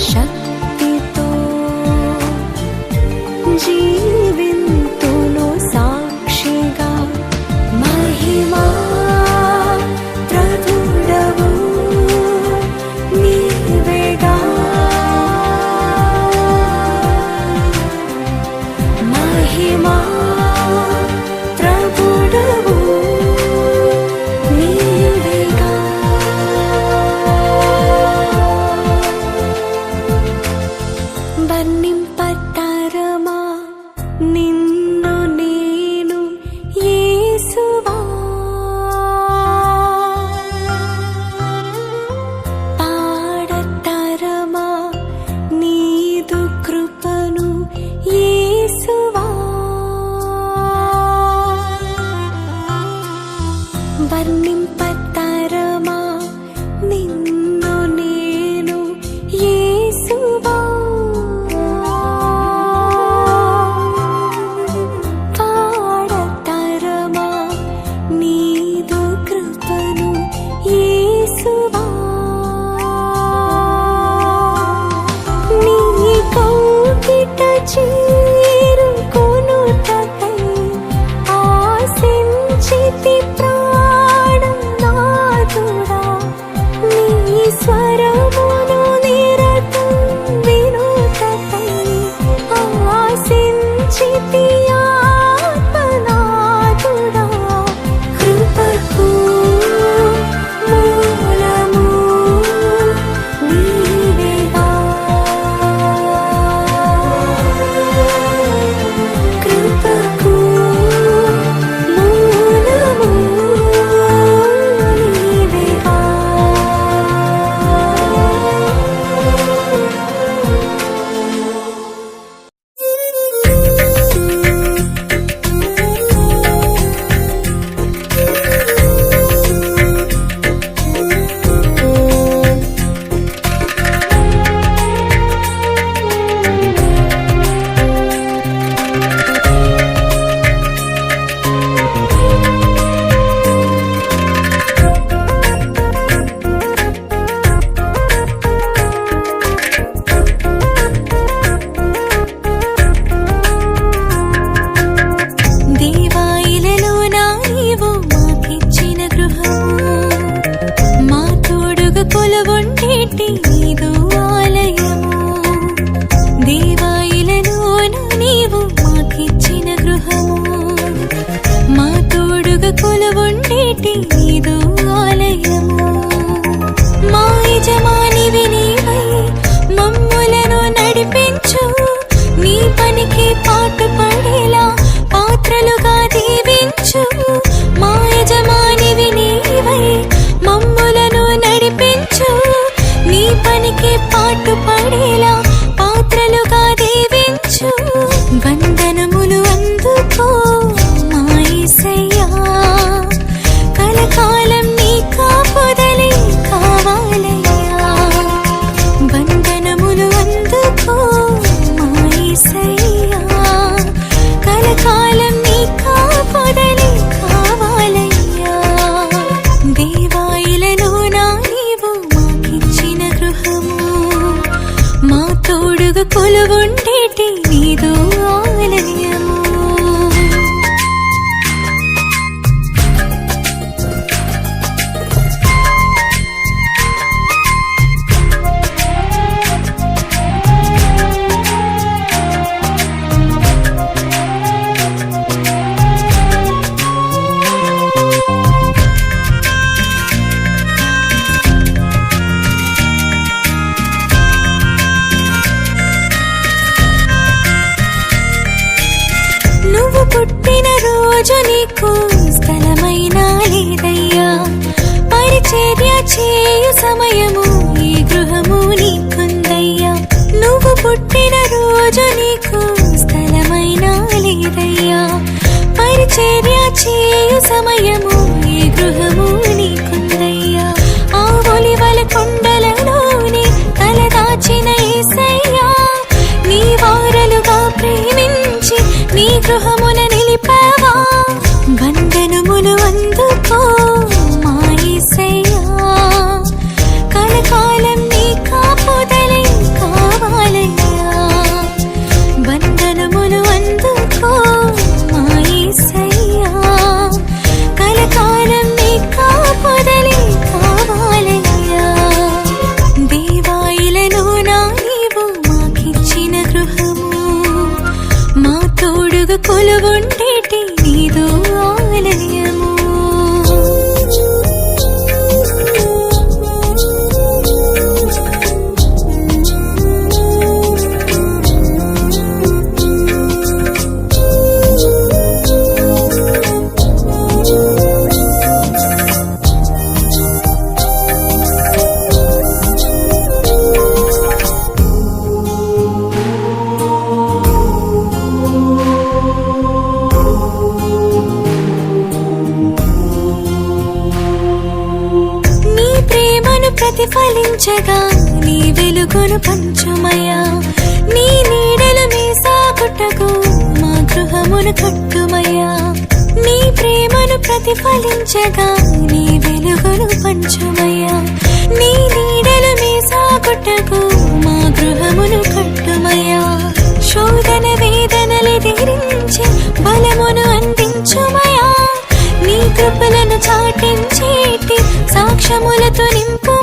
shut నీ కొలవుండేటి నీదు vuelvo పుట్టిన రోజు నీకు స్థలమైనా లేదయ్యా. పరిచర్య చేయు సమయము ఈ గృహము నీకుందయ్యా. నువ్వు పుట్టిన రోజు నీకు స్థలమైనా లేదయ్యా. పరిచర్య చేయు సమయము ఈ గృహము నీకుందయ్యా. ఆ ఒలివల కొండలలోని తలదాచిన గృహమున నిలిపావా? పూజగా నీ వెలుగును పంచుమయ్యా. నీ నీడల మీ సాగుటకు మా గృహమును కట్టుమయ్యా. నీ ప్రేమను ప్రతిఫలించగా నీ వెలుగును పంచుమయ్యా. నీ నీడల మీ సాగుటకు మా గృహమును కట్టుమయ్యా. శోధన వేదనలు ధరించి బలమును అందించుమయా నీ కృపలను చాటించేటి సాక్ష్యములతో నింపు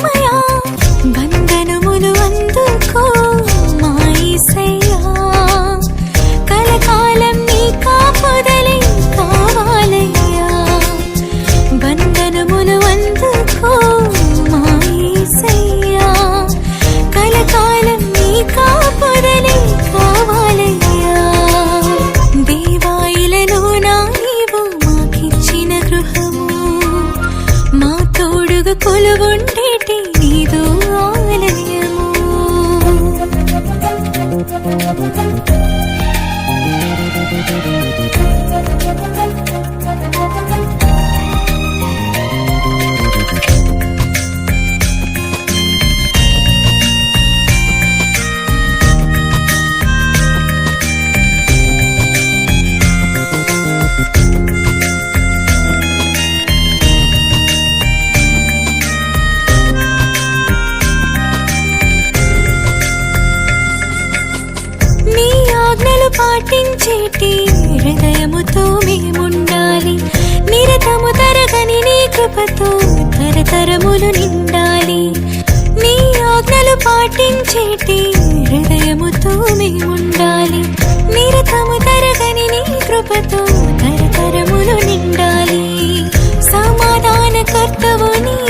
కృపతో తరతరములు నిండాలి. నీ ఆజ్ఞలు పాటించేటి హృదయముతో మేముండాలి. నిరతము తరగని నీ కృపతో తరతరములు నిండాలి. సమాధాన కర్తవు నీ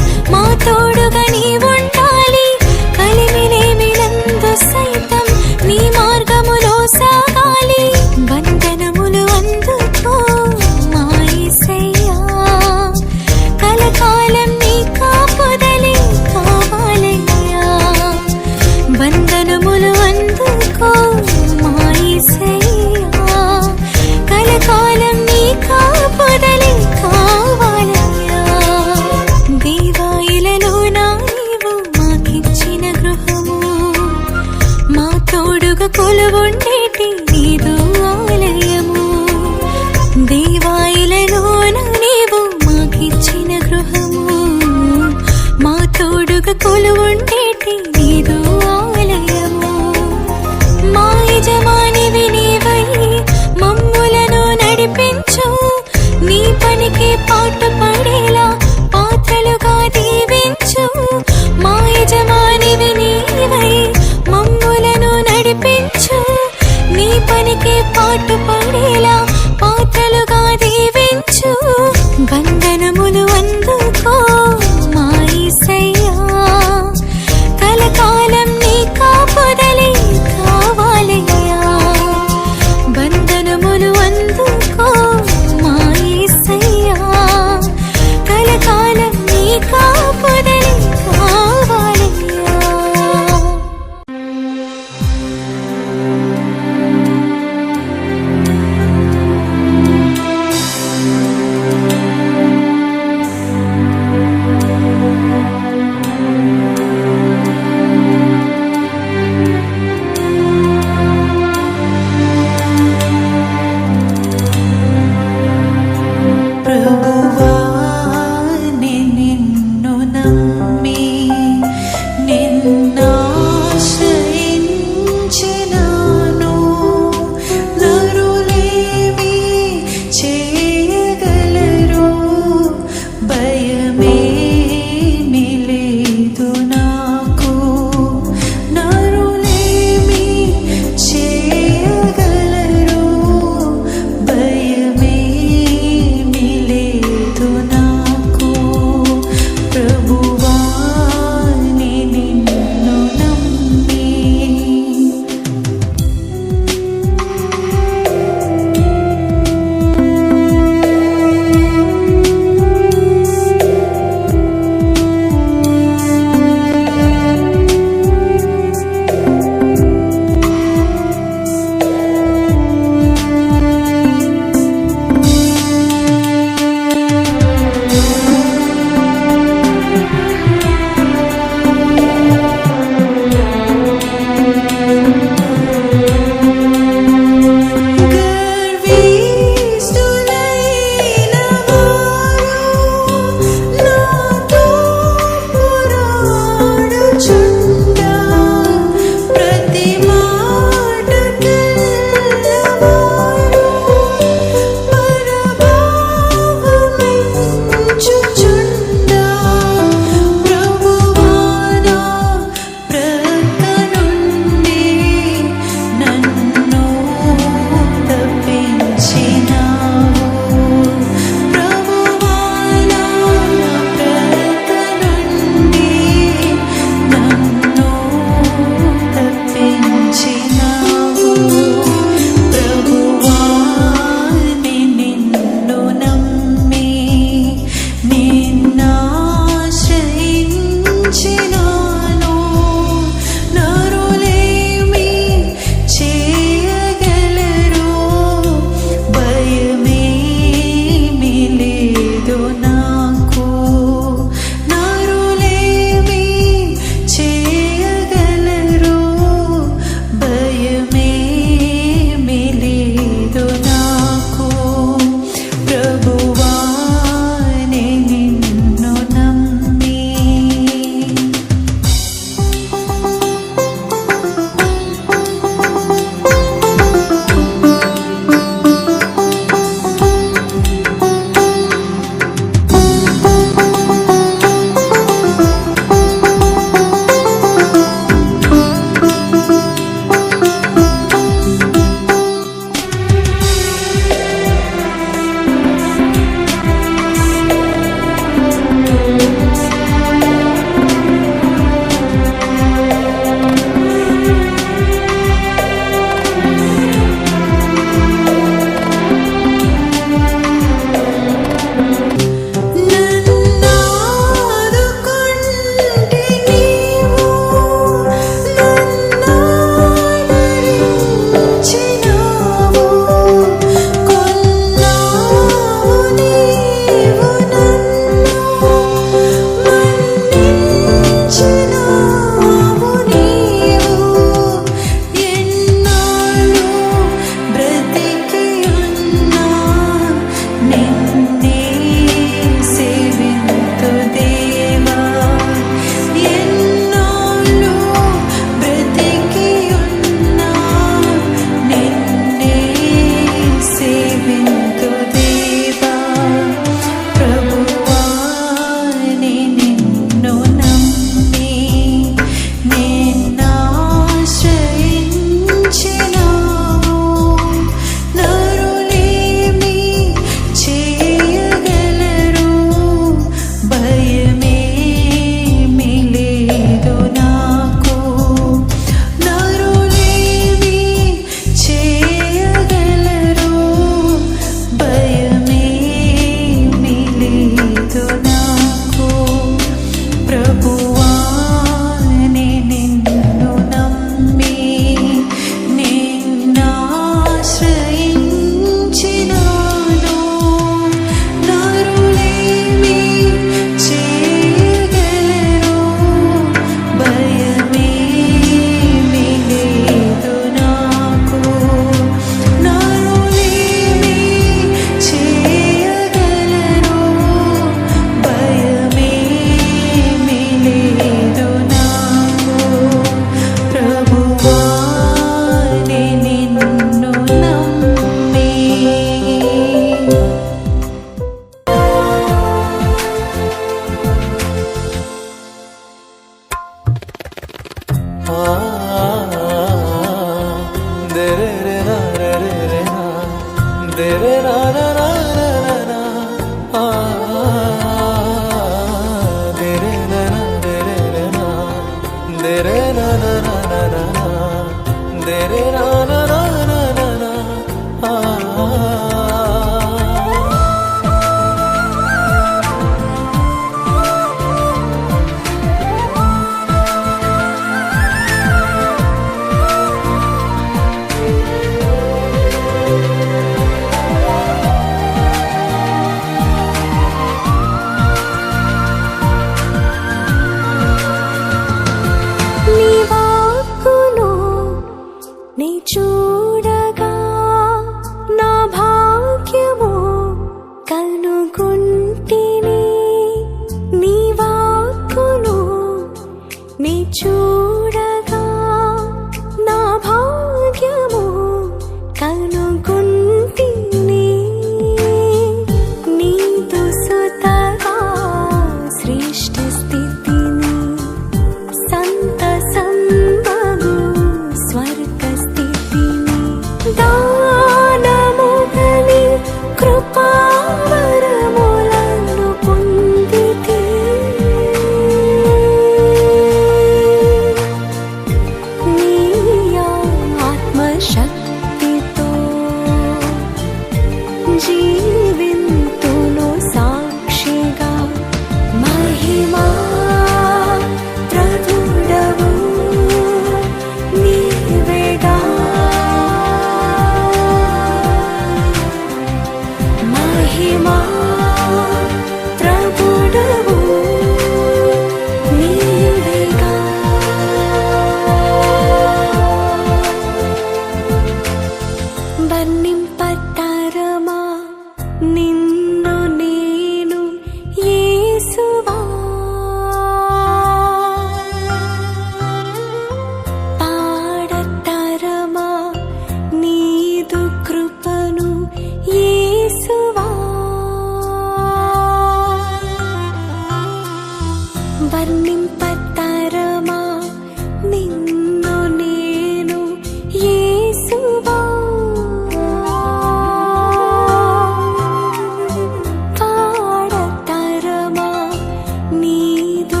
నీదు